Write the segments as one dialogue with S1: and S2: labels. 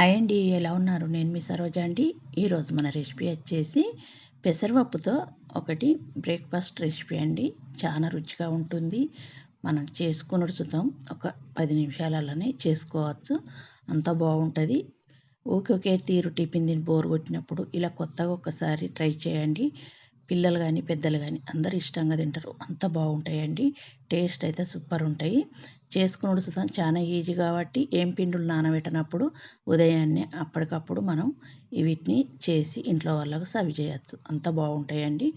S1: Hi అండి ఎలా ఉన్నారు? నేను మీ సరోజ అండి. ఈరోజు మన రెసిపీ వచ్చేసి పెసరపప్పుతో ఒకటి బ్రేక్ఫాస్ట్ రెసిపీ అండి. చాలా రుచిగా ఉంటుంది. మనం చేసుకుని చూద్దాం ఒక పది నిమిషాలలోనే చేసుకోవచ్చు. అంత బాగుంటుంది. ఓకే ఓకే తీరు టిఫిన్ తిని బోర్ కొట్టినప్పుడు ఇలా కొత్తగా ఒకసారి ట్రై చేయండి. పిల్లలు కానీ పెద్దలు కానీ అందరు ఇష్టంగా తింటారు. అంత బాగుంటాయండి. టేస్ట్ అయితే సూపర్ ఉంటాయి. చేసుకుని సుతం చాలా ఈజీ కాబట్టి ఏం పిండులు నానబెట్టినప్పుడు ఉదయాన్నే అప్పటికప్పుడు మనం వీటిని చేసి ఇంట్లో వాళ్ళకు సర్వ్ చేయొచ్చు. అంత బాగుంటాయండి.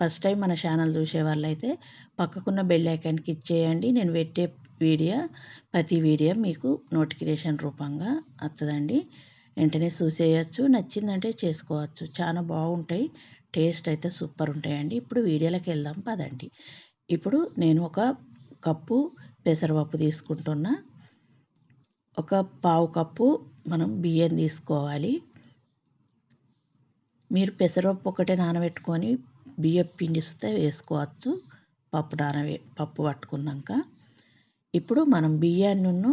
S1: ఫస్ట్ టైం మన ఛానల్ చూసే వాళ్ళైతే పక్కకున్న బెల్ ఐకాన్కి ఇచ్చేయండి నేను పెట్టే వీడియో ప్రతి వీడియో మీకు నోటిఫికేషన్ రూపంగా వస్తుందండి వెంటనే చూసేయచ్చు నచ్చిందంటే చేసుకోవచ్చు. చాలా బాగుంటాయి. టేస్ట్ అయితే సూపర్ ఉంటాయండి. ఇప్పుడు వీడియోలోకి వెళ్దాం పదండి. ఇప్పుడు నేను ఒక కప్పు పెసరపప్పు తీసుకుంటున్నా. ఒక పావు కప్పు మనం బియ్యం తీసుకోవాలి. మీరు పెసరపప్పు ఒకటే నానబెట్టుకొని బియ్యం పిండిస్తే వేసుకోవచ్చు. పప్పు నానబె పప్పు పట్టుకున్నాక. ఇప్పుడు మనం బియ్యాన్ని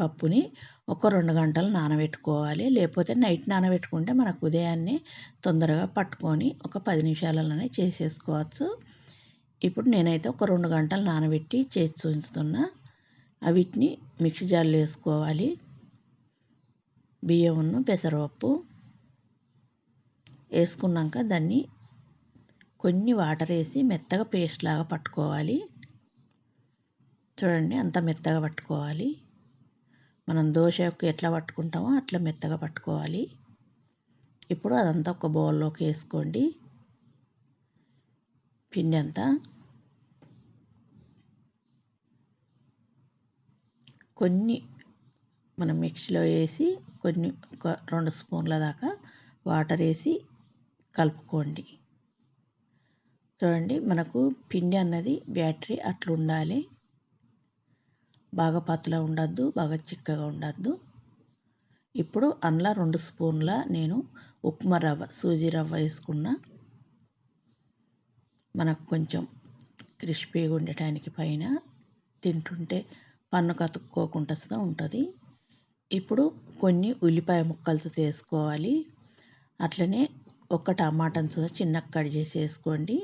S1: పప్పుని ఒక రెండు గంటలు నానబెట్టుకోవాలి. లేకపోతే నైట్ నానబెట్టుకుంటే మనకు ఉదయాన్నే తొందరగా పట్టుకొని ఒక పది నిమిషాలలోనే చేసేసుకోవచ్చు. ఇప్పుడు నేనైతే ఒక రెండు గంటలు నానబెట్టి చేసి చూపిస్తున్నా. వీటిని మిక్సీ జార్లో వేసుకోవాలి. బియ్యమును పెసరపప్పు వేసుకున్నాక దాన్ని కొన్ని వాటర్ వేసి మెత్తగా పేస్ట్ లాగా పట్టుకోవాలి. చూడండి అంత మెత్తగా పట్టుకోవాలి. మనం దోశకు ఎట్లా పట్టుకుంటామో అట్లా మెత్తగా పట్టుకోవాలి. ఇప్పుడు అదంతా ఒక బౌల్లోకి వేసుకోండి. పిండి అంతా కొన్ని మనం మిక్సీలో వేసి కొన్ని ఒక రెండు స్పూన్ల దాకా వాటర్ వేసి కలుపుకోండి. చూడండి మనకు పిండి అన్నది బ్యాటరీ అట్లా ఉండాలి బాగా పతలా ఉండద్దు బాగా చిక్కగా ఉండద్దు. ఇప్పుడు అందులో రెండు స్పూన్ల నేను ఉప్మా రవ్వ సూజీ రవ్వ వేసుకున్న మనకు కొంచెం క్రిస్పీగా ఉండటానికి పైన తింటుంటే పన్ను కతుక్కోకుండా ఉంటుంది. ఇప్పుడు కొన్ని ఉల్లిపాయ ముక్కలు తీసుకోవాలి అట్లనే ఒక టమాటాను సుధా చిన్న కట్ చేసి వేసుకోండి.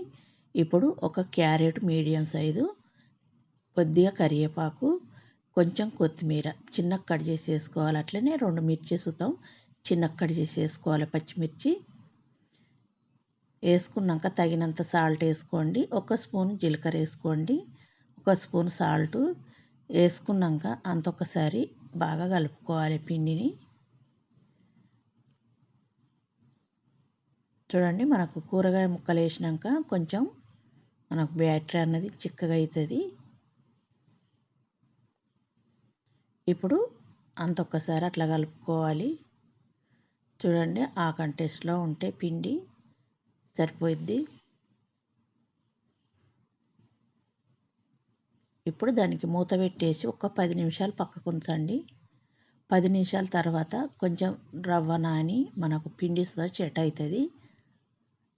S1: ఇప్పుడు ఒక క్యారెట్ మీడియం సైజు కొద్దిగా కరివేపాకు కొంచెం కొత్తిమీర చిన్న కట్ చేసి వేసుకోవాలి అట్లనే రెండు మిర్చి సుతం చిన్న కట్ చేసి వేసుకోవాలి పచ్చిమిర్చి వేసుకున్నాక తగినంత సాల్ట్ వేసుకోండి. ఒక స్పూన్ జీలకర్ర వేసుకోండి. ఒక స్పూన్ సాల్ట్ వేసుకున్నాక అంత ఒకసారి బాగా కలుపుకోవాలి పిండిని. చూడండి మనకు కూరగాయ ముక్కలు వేసినాక కొంచెం మనకు బ్యాటరీ అన్నది చిక్కగా అవుతుంది. ఇప్పుడు అంత ఒక్కసారి అట్లా కలుపుకోవాలి. చూడండి ఆ కంటెస్ట్లో ఉంటే పిండి సరిపోయిద్ది. ఇప్పుడు దానికి మూత పెట్టేసి ఒక పది నిమిషాలు పక్కకు ఉంచండి. పది నిమిషాల తర్వాత కొంచెం రవ్వ నాని మనకు పిండి చెట్ అవుతుంది.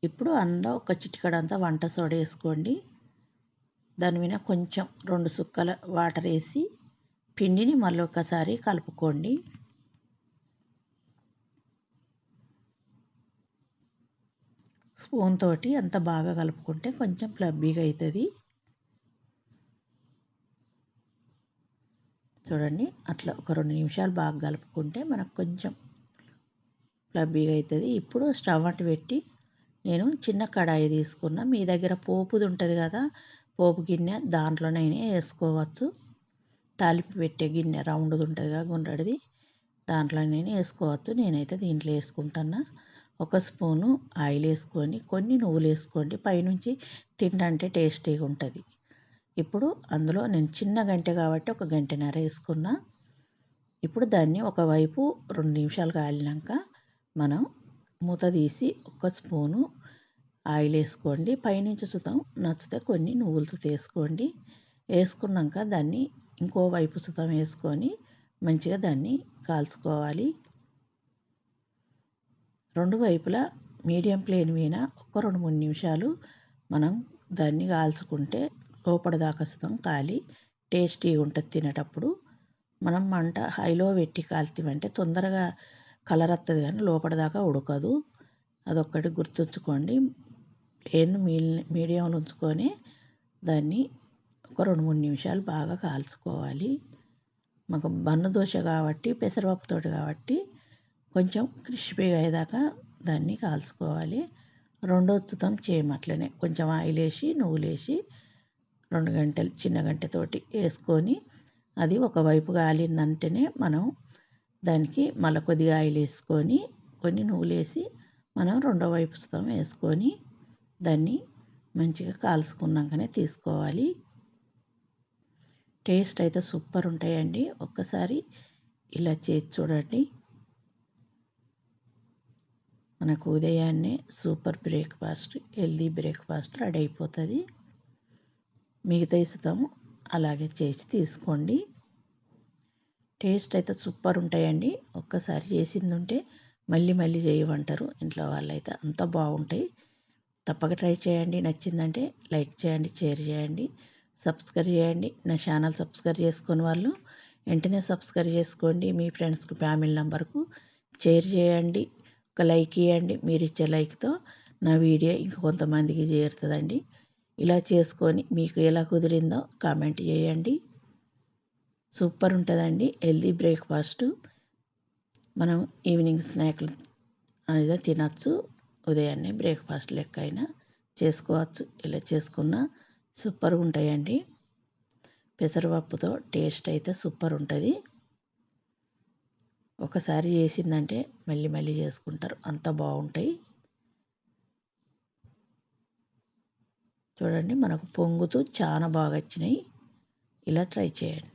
S1: ఇప్పుడు అందులో ఒక చిటికడంతా వంట సోడ వేసుకోండి. దాని మీద కొంచెం రెండు సుక్కల వాటర్ వేసి పిండిని మళ్ళీ ఒకసారి కలుపుకోండి. స్పూన్ తోటి అంత బాగా కలుపుకుంటే కొంచెం ప్లబ్బీగా అవుతుంది చూడండి అట్లా ఒక రెండు నిమిషాలు బాగా కలుపుకుంటే మనకు కొంచెం ప్లబ్బీగా అవుతుంది ఇప్పుడు స్టవ్ అటు పెట్టి నేను చిన్న కడాయి తీసుకున్నా. మీ దగ్గర పోపుది ఉంటుంది కదా పోపు గిన్నె దాంట్లోనైనా వేసుకోవచ్చు. తాలింపు పెట్టే గిన్నె రౌండ్గా ఉంటుందిగా గుండ్రడిది దాంట్లో నేను వేసుకోవచ్చు నేనైతే దీంట్లో వేసుకుంటున్నా. ఒక స్పూను ఆయిల్ వేసుకొని కొన్ని నువ్వులు వేసుకోండి. పైనుంచి తింటంటే టేస్టీగా ఉంటుంది. ఇప్పుడు అందులో నేను చిన్న గంటె కాబట్టి ఒక గంటన్నర వేసుకున్నా. ఇప్పుడు దాన్ని ఒకవైపు రెండు నిమిషాలు కాలినాక మనం మూత తీసి ఒక స్పూను ఆయిల్ వేసుకోండి. పైనుంచి చూద్దాం. నచ్చితే కొన్ని నువ్వులతో తీసుకోండి. వేసుకున్నాక దాన్ని ఇంకో వైపు సుతం వేసుకొని మంచిగా దాన్ని కాల్చుకోవాలి. రెండు వైపులా మీడియం ప్లేన్ మీద ఒక రెండు మూడు నిమిషాలు మనం దాన్ని కాల్చుకుంటే లోపడదాకా సుతం కాలి టేస్టీగా ఉంటుంది తినేటప్పుడు. మనం మంట హైలో పెట్టి కాల్తీమంటే తొందరగా కలర్ వస్తుంది కానీ లోపల ఉడకదు. అదొక్కటి గుర్తుంచుకోండి. ఫ్లేమ్ మీడియంలో ఉంచుకొని దాన్ని ఒక రెండు మూడు నిమిషాలు బాగా కాల్చుకోవాలి. మాకు బన్ను దోశ కాబట్టి పెసరపప్పుతో కాబట్టి కొంచెం క్రిస్పీగా అయ్యేదాకా దాన్ని కాల్చుకోవాలి. రెండో తుతం చేయం అట్లనే. కొంచెం ఆయిల్ వేసి నువ్వులు వేసి రెండు గంటలు చిన్న గంటతోటి వేసుకొని అది ఒకవైపు కాలిందంటేనే మనం దానికి మళ్ళీ కొద్దిగా ఆయిల్ వేసుకొని కొన్ని నువ్వులు వేసి మనం రెండో వైపు సుతం వేసుకొని దాన్ని మంచిగా కాల్చుకున్నాకనే తీసుకోవాలి. టేస్ట్ అయితే సూపర్ ఉంటాయండి. ఒక్కసారి ఇలా చేసి చూడండి. మనకు ఉదయాన్నే super breakfast healthy breakfast ready అయిపోతుంది. మిగతా ఇస్తాము. అలాగే చేసి తీసుకోండి. టేస్ట్ అయితే సూపర్ ఉంటాయండి. ఒక్కసారి చేసింది ఉంటే మళ్ళీ మళ్ళీ చేయమంటారు. ఇంట్లో వాళ్ళైతే అంత బాగుంటాయి. తప్పక ట్రై చేయండి. నచ్చిందంటే లైక్ చేయండి షేర్ చేయండి. సబ్స్క్రైబ్ చేయండి. నా ఛానల్ సబ్స్క్రైబ్ చేసుకుని వాళ్ళు వెంటనే సబ్స్క్రైబ్ చేసుకోండి. మీ ఫ్రెండ్స్కి ఫ్యామిలీ నెంబర్కు షేర్ చేయండి. ఒక లైక్ ఇవ్వండి. మీరు ఇచ్చే లైక్తో నా వీడియో ఇంక కొంతమందికి చేరుతుందండి. ఇలా చేసుకొని మీకు ఎలా కుదిరిందో కామెంట్ చేయండి. సూపర్ ఉంటుందండి. Healthy breakfast. మనం ఈవినింగ్ స్నాక్లు అనేది తినచ్చు. ఉదయాన్నే బ్రేక్ఫాస్ట్ లెక్క అయినా చేసుకోవచ్చు. ఇలా చేసుకున్న సూపర్గా ఉంటాయండి పెసరపప్పుతో టేస్ట్ అయితే సూపర్ ఉంటుంది ఒకసారి చేసిందంటే మళ్ళీ మళ్ళీ చేసుకుంటారు. అంత బాగుంటాయి. చూడండి మనకు పొంగుతూ చాలా బాగా వచ్చినాయి ఇలా ట్రై చేయండి.